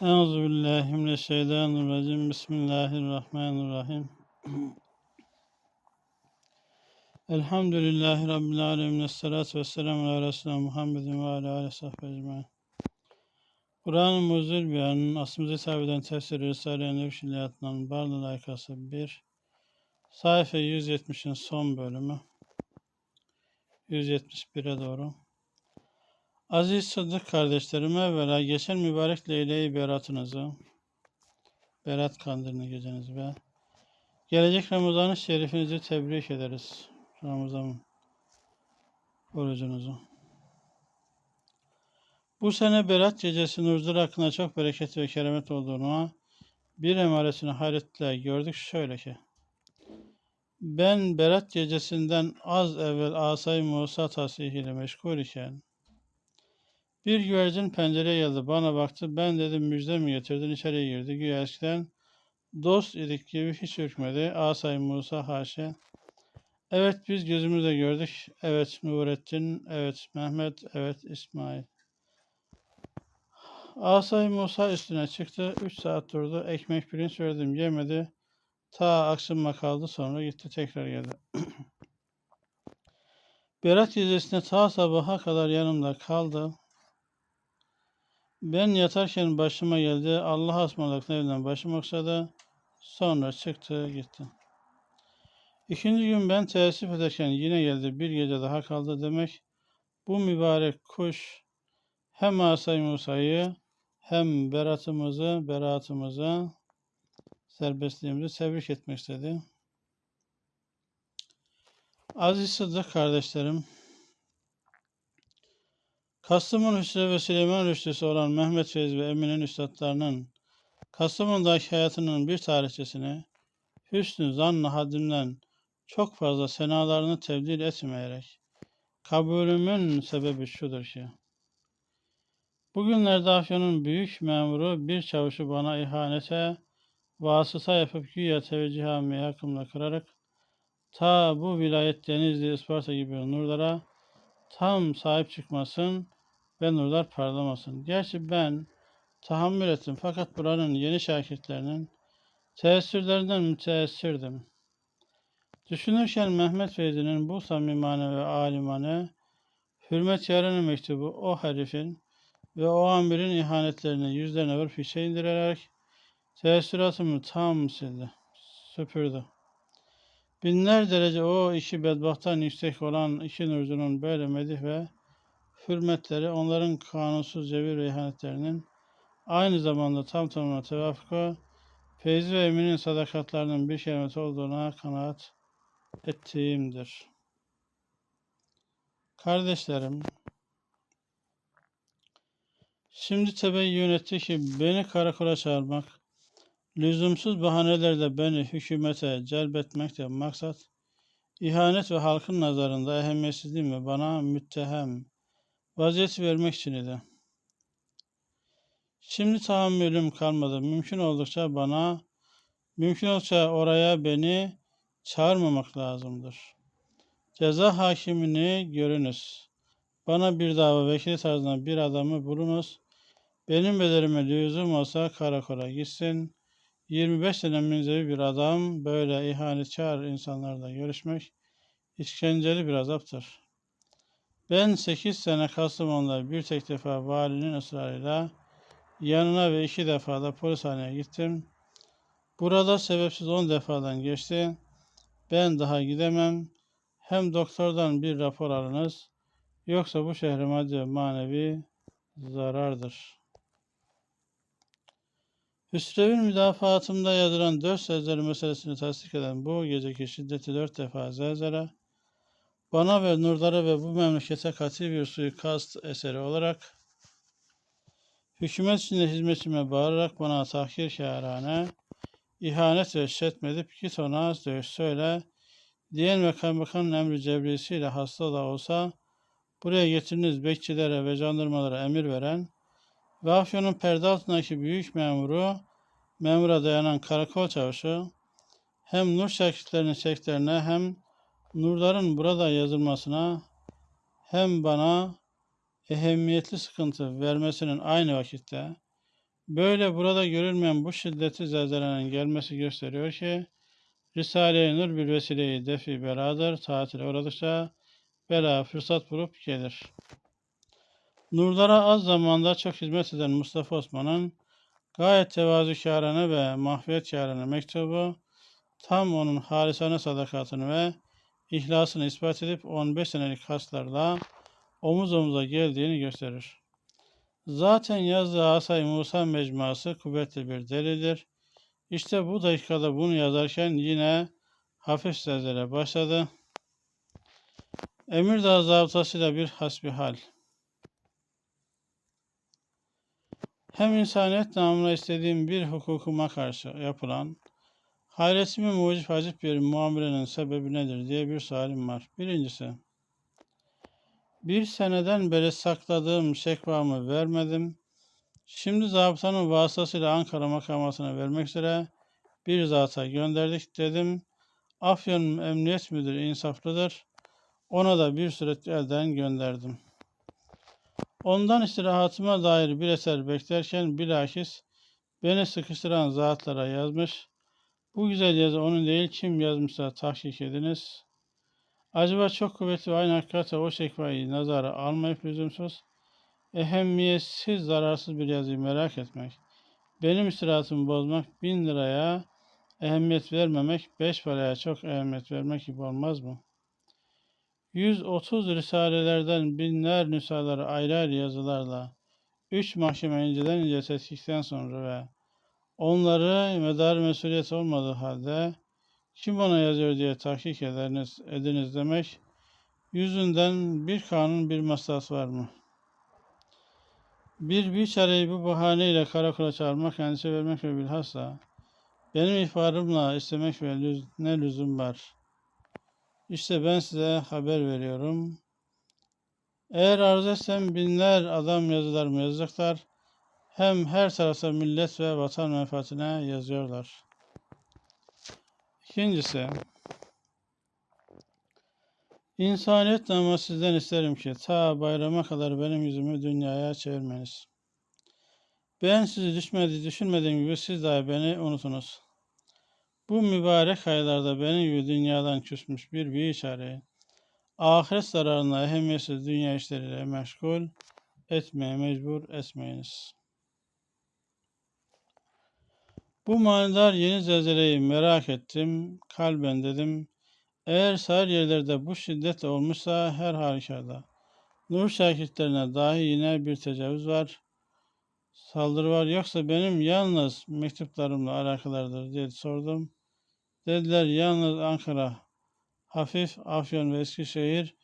Euzu billahi mineşşeytanirracim. Bismillahirrahmanirrahim. Elhamdülillahi rabbil alamin. Essalatu vesselamu ala resulina Muhammedin ve ala alihi sahbihi ecmaîn. Kur'an-ı Muzil Beyan'ın aslımıza hitap eden tefsiri Risale-i Nevşiliyat'ın Barlı Layıkası 1 sayfa 170'in son bölümü 171'e doğru. Aziz Sıddık kardeşlerim evvela geçen mübarek Leyle-i Beratınızı, Berat kandilini gecenizi ve gelecek Ramazan-ı Şerifinizi tebrik ederiz. Ramazan orucunuzu. Bu sene Berat gecesi nurdur hakkında çok bereket ve keremet olduğunu bir emaresini hayretle gördük şöyle ki. Ben Berat gecesinden az evvel Asay Musa tasihiyle meşgul iken bir güvercin pencereye geldi. Bana baktı. Ben dedim müjde mi getirdin? İçeriye girdi. Güya eskiden dost idik gibi hiç ürkmedi. Asay Musa haşa. Evet biz gözümüzle gördük. Evet Nurettin. Evet Mehmet. Evet İsmail. Asay Musa üstüne çıktı. Üç saat durdu. Ekmek pirinç verdim. Yemedi. Ta akşama kaldı. Sonra gitti tekrar geldi. Berat gecesinde ta sabaha kadar yanımda kaldı. Ben yatarken başıma geldi. Allah ısmarladık evden başım oksadı. Sonra çıktı gitti. İkinci gün ben teessüf ederken yine geldi. Bir gece daha kaldı demek. Bu mübarek kuş hem Asay Musa'yı hem beratımızı, beraatımızı, serbestliğimizi tebrik etmek istedi. Aziz Sıddık kardeşlerim, Kastamonu Hüsrev ve Süleyman Rüştüsü olan Mehmet Feyz ve Emin'in üstadlarının Kastamonu'daki hayatının bir tarihçesini hüsnü zanlı haddinden çok fazla senalarını tebdil etmeyerek kabulümün sebebi şudur ki Bugünlerde Afyon'un büyük memuru bir çavuşu bana ihanete vasıta yapıp güya teveccühami hakkımla kırarak ta bu vilayet Denizli, Isparta gibi nurlara tam sahip çıkmasın ve nurlar parlamasın. Gerçi ben tahammül ettim fakat buranın yeni şakirtlerinin teessürlerinden müteessirdim. Düşünürken Mehmet Feyzi'nin bu samimane ve alimane hürmet yarını mektubu o herifin ve o amirin ihanetlerini yüzlerine vurup fişe indirerek teessüratımı tam sildi, süpürdü. Binler derece o iki bedbahttan yüksek olan iki nurcunun böyle medih ve hürmetleri onların kanunsuz cevir ve ihanetlerinin aynı zamanda tam tamına tevaffuku feyzi ve eminin sadakatlarının bir kelimesi olduğuna kanaat ettiğimdir. Kardeşlerim, şimdi tebeyyün etti ki beni karakola çağırmak, lüzumsuz bahanelerle beni hükümete celbetmekte maksat, ihanet ve halkın nazarında ehemmiyetsizliğim ve bana müttehem vaziyeti vermek için idi. Şimdi tahammülüm kalmadı. Mümkün oldukça bana, mümkün oldukça oraya beni çağırmamak lazımdır. Ceza hakimini görünüz. Bana bir dava vekili tarzında bir adamı bulunuz. Benim bedelime lüzum olsa karakola gitsin. 25 sene münzevi bir adam böyle ihanetkar insanlarla görüşmek işkenceli bir azaptır. Ben 8 sene Kastamonu'da bir tek defa valinin ısrarıyla yanına ve iki defa da polishaneye gittim. Burada sebepsiz 10 defadan geçti. Ben daha gidemem. Hem doktordan bir rapor alınız. Yoksa bu şehre maddi manevi zarardır. Hüsrev'in müdafaatımda yazılan dört sözleri meselesini tasdik eden bu geceki şiddeti dört defa zelzele, bana ve nurlara ve bu memlekete katil bir suikast eseri olarak hükümet içinde hizmetçime bağırarak bana tahkir şairane, ihanet ve şetmedip git ona dövüş söyle, diyen ve kaymakanın emri cebrisiyle hasta da olsa buraya getiriniz bekçilere ve jandarmalara emir veren ve Afyon'un perde altındaki büyük memuru, memura dayanan karakol çavuşu, hem nur şakirtlerinin şeklerine hem nurların burada yazılmasına hem bana ehemmiyetli sıkıntı vermesinin aynı vakitte Böyle burada görülmeyen bu şiddetli zelzelenin gelmesi gösteriyor ki Risale-i Nur bir vesileyi defi beladır. Tatile uğradıkça bela fırsat bulup gelir. Nurlara az zamanda çok hizmet eden Mustafa Osman'ın gayet tevazukârane ve mahfiyetkârane mektubu tam onun halisane sadakatini ve ihlasını ispat edip 15 senelik haslarla omuz omuza geldiğini gösterir. Zaten yazdığı Asay Musa mecmuası kuvvetli bir delildir. İşte bu dakikada bunu yazarken yine hafif zelzele başladı. Emirdağ zabıtasıyla bir hasbihal. Hem insaniyet namına istediğim bir hukukuma karşı yapılan hayretimi mucip hacip bir muamelenin sebebi nedir diye bir sualim var. Birincisi, bir seneden beri sakladığım şekvamı vermedim. Şimdi zabıtanın vasıtasıyla Ankara makamasına vermek üzere bir zata gönderdik dedim. Afyon Emniyet Müdürü insaflıdır. Ona da bir süre elden gönderdim. Ondan istirahatıma dair bir eser beklerken bilakis beni sıkıştıran zatlara yazmış. Bu güzel yazı onun değil kim yazmışsa tahkik ediniz. Acaba çok kuvvetli ve aynı hakikate o şekvayı nazara almayıp lüzumsuz, ehemmiyetsiz, zararsız bir yazıyı merak etmek, benim istirahatımı bozmak, bin liraya ehemmiyet vermemek, beş paraya çok ehemmiyet vermek gibi olmaz mı? 130 risalelerden binler nüshaları ayrı ayrı yazılarla, üç mahkeme inceden ince tetkikten sonra ve onları medar mesuliyet olmadığı halde kim ona yazıyor diye tahkik ediniz, ediniz demek, yüzünden bir kanun bir masas var mı? Bir biçareyi bu bahaneyle karakola çağırmak, endişe vermek ve bilhassa benim ihbarımla istemek ve lüz ne lüzum var? İşte ben size haber veriyorum. Eğer arzu etsem binler adam yazılarımı yazacaklar. Hem her tarafta millet ve vatan menfaatine yazıyorlar. İkincisi, insaniyet namı sizden isterim ki ta bayrama kadar benim yüzümü dünyaya çevirmeniz. Ben sizi düşmedi, düşünmediğim gibi siz dahi beni unutunuz. Bu mübarek aylarda benim gibi dünyadan küsmüş bir bir çareyi, ahiret zararına ehemmiyetsiz dünya işleriyle meşgul etmeye mecbur etmeyiniz. Bu manidar yeni zelzeleyi merak ettim, kalben dedim. Eğer sahil yerlerde bu şiddetle olmuşsa her halükarda. Nur şakirtlerine dahi yine bir tecavüz var, saldırı var. Yoksa benim yalnız mektuplarımla alakalardır diye sordum. Dediler yalnız Ankara, hafif Afyon ve Eskişehir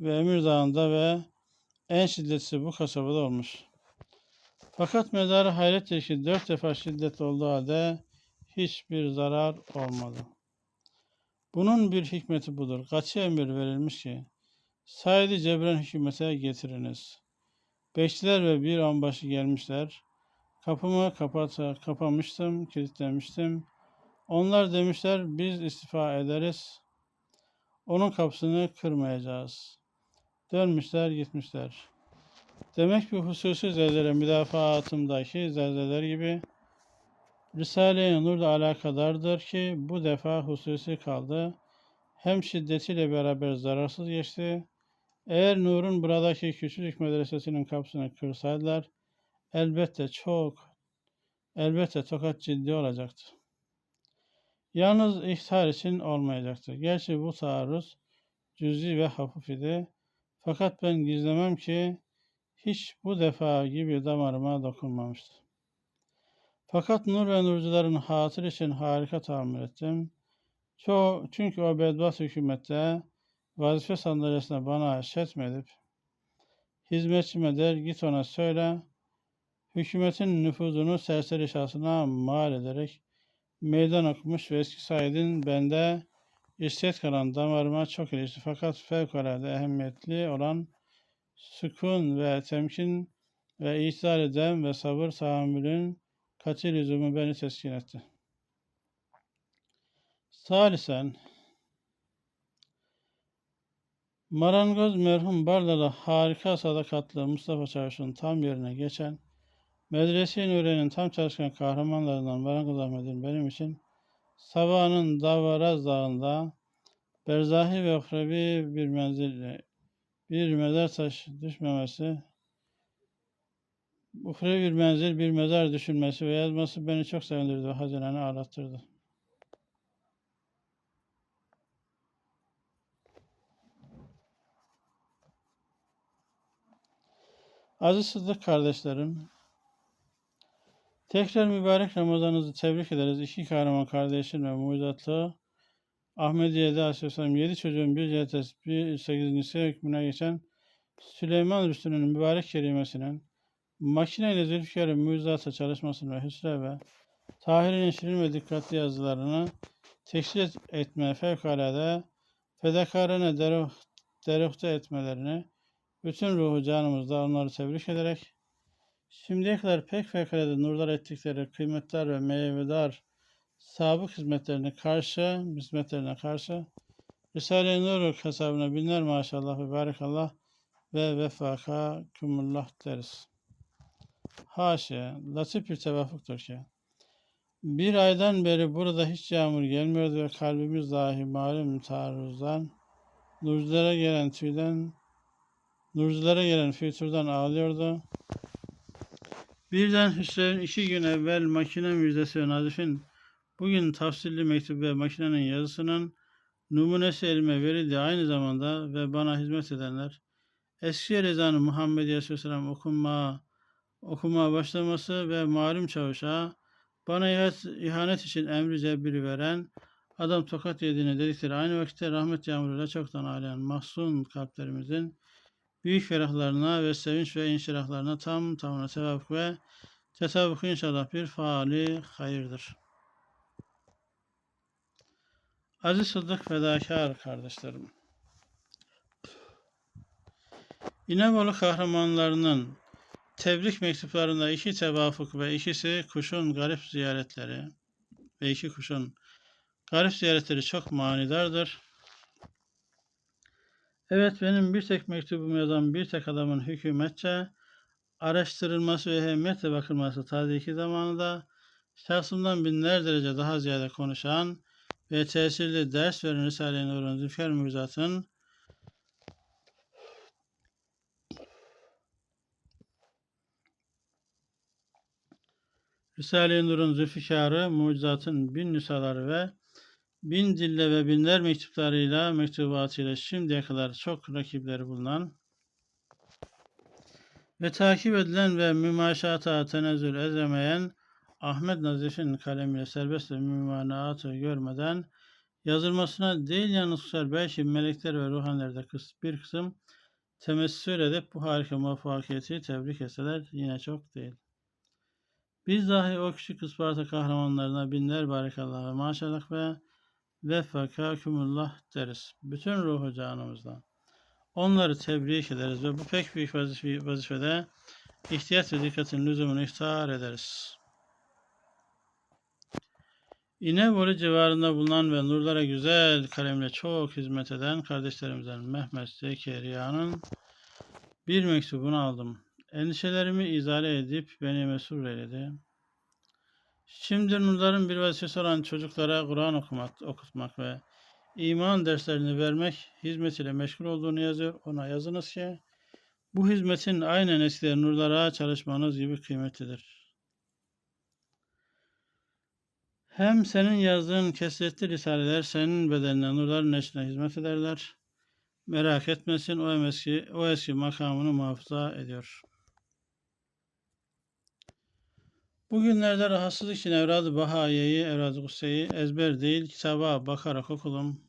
ve Emirdağ'ında ve en şiddetlisi bu kasabada olmuş. Fakat medarı hayrettir ki dört defa şiddet olduğu halde hiçbir zarar olmadı. Bunun bir hikmeti budur. Kaçı emir verilmiş ki Said'i Cebren hükümete getiriniz. Bekçiler ve bir onbaşı gelmişler. Kapımı kapata, kapamıştım, kilitlemiştim. Onlar demişler biz istifa ederiz. Onun kapısını kırmayacağız. Dönmüşler gitmişler. Demek ki hususi zelzele müdafaatımdaki zelzeler gibi Risale-i Nur da alakadardır ki bu defa hususi kaldı. Hem şiddetiyle beraber zararsız geçti. Eğer Nur'un buradaki küçücük medresesinin kapısını kırsaydılar elbette çok, elbette tokat ciddi olacaktı. Yalnız ihtar için olmayacaktı. Gerçi bu taarruz cüzi ve hafif idi. Fakat ben gizlemem ki hiç bu defa gibi damarıma dokunmamıştı. Fakat nur ve nurcuların hatır için harika tahammül ettim. Çoğu, çünkü o bedbaht hükümette vazife sandalyesine bana şetmedip hizmetçime der git ona söyle hükümetin nüfuzunu serseri şahsına mal ederek meydan okumuş ve eski Said'in bende istet kalan damarıma çok ilişti. Fakat fevkalade ehemmiyetli olan sükun ve temkin ve ihtar eden ve sabır tahammülün katil lüzumu beni teskin etti. Salisen Marangoz merhum Barlalı harika sadakatli Mustafa Çavuş'un tam yerine geçen Medrese-i tam çalışkan kahramanlarından Baran Ahmet'in benim için sabahının Davaraz Dağı'nda berzahi ve uhrevi bir menzil bir mezar taş düşmemesi uhrevi bir menzil bir mezar düşünmesi ve yazması beni çok sevindirdi ve hazineni ağlattırdı. Aziz Sıddık kardeşlerim, tekrar mübarek Ramazanınızı tebrik ederiz. İki kahraman kardeşim ve mucizatlı Ahmediye'de Aleyhisselam yedi çocuğun bir cetes bir sekizincisi hükmüne geçen Süleyman Rüstü'nün mübarek kerimesinin makineyle Zülfikar'ın mucizatı çalışmasını ve Hüsre ve Tahir'in şirin ve dikkatli yazılarını teşhis etme fevkalade fedakarını deruh, deruhte etmelerini bütün ruhu canımızda onları tebrik ederek şimdiye kadar pek fevkalade nurlar ettikleri kıymetler ve meyvedar sabık hizmetlerine karşı, hizmetlerine karşı Risale-i Nur hesabına binler maşallah ve barakallah ve vefaka kumullah deriz. Haşa, latif bir tevafuktur ki. Bir aydan beri burada hiç yağmur gelmiyordu ve kalbimiz dahi malum taarruzdan, nurculara gelen tüyden, nurculara gelen füturdan ağlıyordu. Birden Hüseyin iki gün evvel makine müjdesi ve Nazif'in bugün tafsilli mektup ve makinenin yazısının numunesi elime verildi. Aynı zamanda ve bana hizmet edenler eski rezanı Muhammed Aleyhisselam okuma, okuma başlaması ve malum çavuşa bana ihanet için emri cebiri veren adam tokat yediğini dedikleri aynı vakitte rahmet yağmuruyla çoktan ağlayan mahzun kalplerimizin büyük ferahlarına ve sevinç ve inşirahlarına tam tamına sevap ve tesavvuk inşallah bir faali hayırdır. Aziz Sıddık fedakar kardeşlerim. İnebolu kahramanlarının tebrik mektuplarında iki tevafuk ve ikisi kuşun garip ziyaretleri ve iki kuşun garip ziyaretleri çok manidardır. Evet benim bir tek mektubumu yazan bir tek adamın hükümetçe araştırılması ve ehemmiyetle bakılması taziki zamanında şahsımdan binler derece daha ziyade konuşan ve tesirli ders veren Risale-i Nur'un Zülfikar Müjdat'ın Risale-i Nur'un Zülfikar'ı, mucizatın bin nüshaları ve bin dille ve binler mektuplarıyla, mektubatıyla şimdiye kadar çok rakipleri bulunan ve takip edilen ve mümaşata tenezzül edemeyen Ahmet Nazif'in kalemiyle serbest ve mümanaatı görmeden yazılmasına değil yalnız belki melekler ve ruhanilerde bir kısım temessül edip bu harika muvaffakiyeti tebrik etseler yine çok değil. Biz dahi o küçük Isparta kahramanlarına binler barakallah ve maşallah ve ve fekâkumullah deriz. Bütün ruhu canımızdan. Onları tebrik ederiz ve bu pek büyük vazife, vazifede ihtiyat ve dikkatin lüzumunu ihtar ederiz. İnebolu civarında bulunan ve nurlara güzel kalemle çok hizmet eden kardeşlerimizden Mehmet Zekeriya'nın bir mektubunu aldım. Endişelerimi izale edip beni mesur eyledi. Şimdi nurların bir vazifesi olan çocuklara Kur'an okumak, okutmak ve iman derslerini vermek hizmetiyle meşgul olduğunu yazıyor. Ona yazınız ki bu hizmetin aynen eskiler nurlara çalışmanız gibi kıymetlidir. Hem senin yazdığın kesretli risaleler senin bedenine nurların neşrine hizmet ederler. Merak etmesin o eski, o eski makamını muhafaza ediyor. Bugünlerde rahatsızlık için Evrad-ı Bahaye'yi, Evrad-ı Gusse'yi ezber değil kitaba bakarak okudum.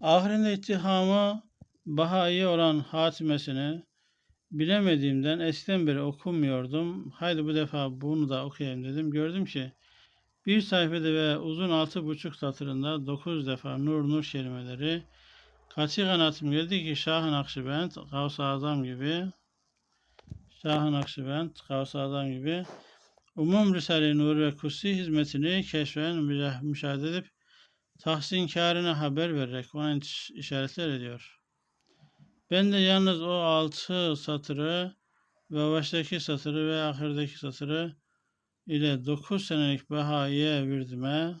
Ahirinde ittihamı Bahai'ye olan hatimesini bilemediğimden eskiden beri okumuyordum. Haydi bu defa bunu da okuyayım dedim. Gördüm ki bir sayfada ve uzun altı buçuk satırında dokuz defa nur nur kelimeleri Kaçı kanatım geldi ki Şah-ı Nakşibend, Gavs-ı Azam gibi Şah-ı Nakşibend, Gavs-ı Azam gibi umum Risale-i Nur ve Kutsi hizmetini keşfen, müşahede edip tahsinkarına haber vererek ona işaretler ediyor. Ben de yalnız o altı satırı ve baştaki satırı ve ahirdeki satırı ile 9 senelik Bahaiye virdime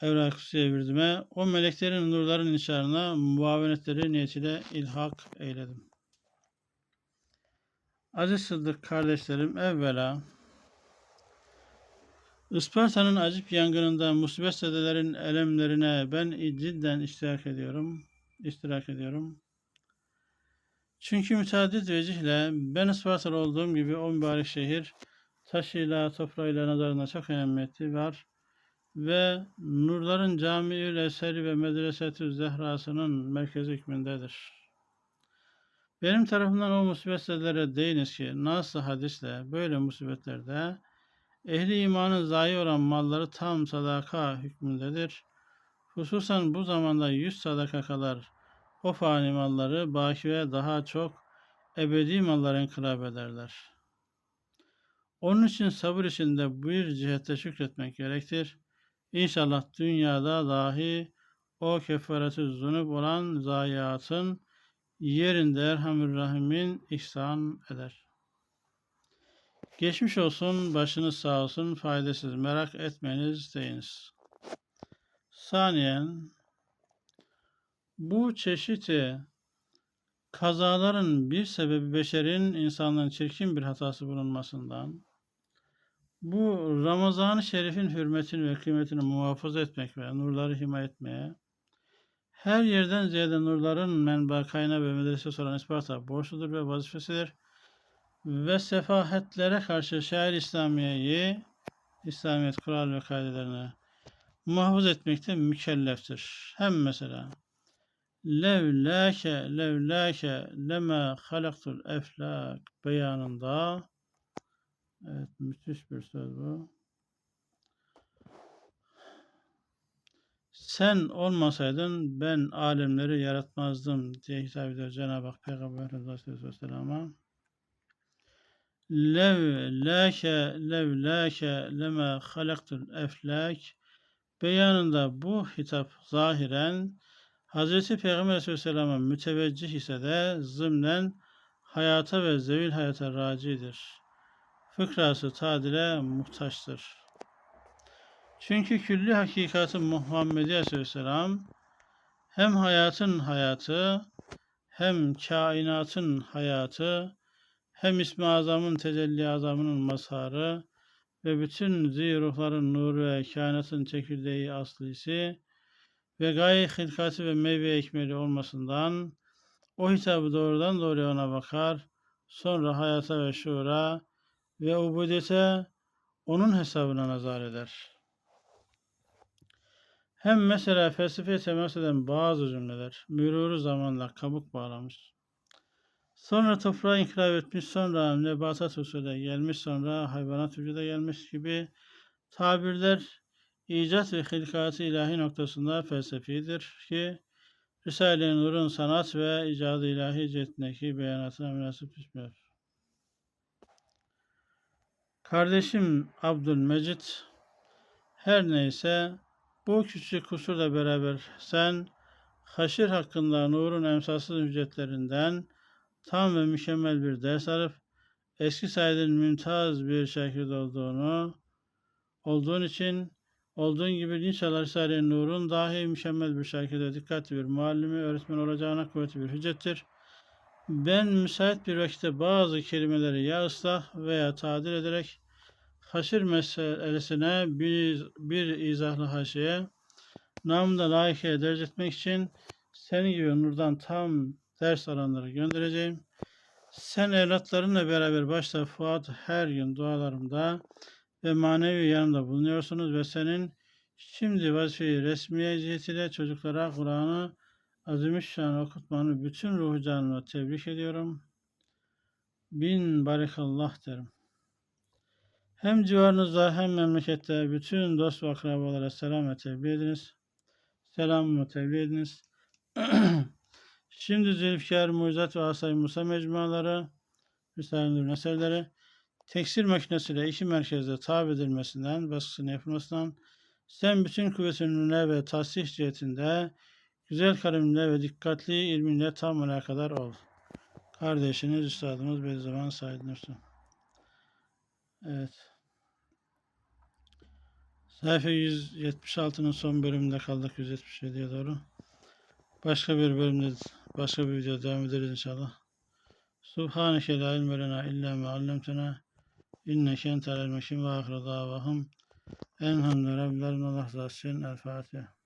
evrak virdime o meleklerin nurların nişanına muavenetleri niyetiyle ilhak eyledim. Aziz Sıddık kardeşlerim evvela Isparta'nın acip yangınında musibet sedelerin elemlerine ben cidden iştirak ediyorum. İştirak ediyorum. Çünkü müteaddit vecihle ben Ispartalı olduğum gibi o mübarek şehir taşıyla, toprağıyla nazarında çok ehemmiyeti var. Ve Nurların Camii'ül Eseri ve Medresetü Zehra'sının merkezi hükmündedir. Benim tarafımdan o musibetlere değiniz ki nasıl hadisle böyle musibetlerde ehli imanın zayi olan malları tam sadaka hükmündedir. Hususan bu zamanda yüz sadaka kadar o fani malları baki ve daha çok ebedi mallara inkılap ederler. Onun için sabır içinde bir cihette şükretmek gerektir. İnşallah dünyada dahi o kefareti zunup olan zayiatın yerinde Erhamür Rahim'in ihsan eder. Geçmiş olsun, başınız sağ olsun, faydasız merak etmeniz deyiniz. Saniyen, bu çeşiti kazaların bir sebebi beşerin insanlığın çirkin bir hatası bulunmasından, bu Ramazan-ı Şerif'in hürmetini ve kıymetini muhafaza etmek ve nurları himaye etmeye, her yerden ziyade nurların menba kaynağı ve medresesi olan Isparta borçludur ve vazifesidir. Ve sefahetlere karşı şair İslamiye'yi, İslamiyet kural ve kaidelerini muhafaza etmekte mükelleftir. Hem mesela levlâke levlâke lema halaktul eflak beyanında evet müthiş bir söz bu. Sen olmasaydın ben alemleri yaratmazdım diye hitap ediyor Cenab-ı Hak Peygamber Efendimiz Aleyhisselam'a. Lev lâke lev lâke lema halaktul eflak beyanında bu hitap zahiren Hz. Peygamber Aleyhisselam'a müteveccih ise de zımnen hayata ve zevil hayata racidir. Fıkrası tadile muhtaçtır. Çünkü külli hakikati Muhammedi Aleyhisselam hem hayatın hayatı hem kainatın hayatı hem İsmi Azam'ın tecelli azamının mazharı ve bütün ziruhların nuru ve kainatın çekirdeği aslisi ve gaye hilkati ve meyve ekmeli olmasından o hitabı doğrudan doğruya ona bakar, sonra hayata ve şuura ve ubudiyete onun hesabına nazar eder. Hem mesela felsefeye temas eden bazı cümleler mürürü zamanla kabuk bağlamış. Sonra toprağa inkılap etmiş, sonra nebatat usulü gelmiş, sonra hayvanat vücuda gelmiş gibi tabirler icat ve hilkatı ilahi noktasında felsefidir ki Risale-i Nur'un sanat ve icadı ilahi cihetindeki beyanatına münasip düşmüyor. Kardeşim Abdülmecit her neyse bu küçük kusurla beraber sen haşir hakkında nurun emsalsız ücretlerinden tam ve mükemmel bir ders alıp eski Said'in mümtaz bir şekilde olduğunu olduğun için olduğun gibi inşallah Risale-i Nur'un dahi mükemmel bir şekilde dikkatli bir muallimi, öğretmen olacağına kuvvetli bir hüccettir. Ben müsait bir vakitte bazı kelimeleri ya ıslah veya tadil ederek haşir meselesine bir, bir izahlı haşiye namında layıkıya derc etmek için senin gibi nurdan tam ders alanları göndereceğim. Sen evlatlarınla beraber başta Fuat her gün dualarımda ve manevi yanımda bulunuyorsunuz ve senin şimdi vazifeyi resmiye cihetiyle çocuklara Kur'an'ı azimüşşan okutmanı bütün ruhu canımla tebrik ediyorum. Bin barikallah derim. Hem civarınızda hem memlekette bütün dost ve akrabalara selam ve tebliğ ediniz. Selamımı tebliğ ediniz. Şimdi Zülfikar, Mucizat ve Asay Musa mecmuaları, Risale-i eserleri tekstil makinesiyle iki merkezde tab edilmesinden, baskısını yapılmasından, sen bütün kuvvetinle ve tasih cihetinde güzel kalemle ve dikkatli ilminle tam kadar ol. Kardeşiniz Üstadımız Bediüzzaman Said Nursi. Evet. Sayfa 176'nın son bölümünde kaldık 177'ye doğru. Başka bir bölümde, başka bir videoda devam ederiz inşallah. Subhaneke la ilme lena illa ma allamtena inneke entel el mekim ve ahire davahum enhamdü rabbil alemin. Allah razı olsun. El Fatiha.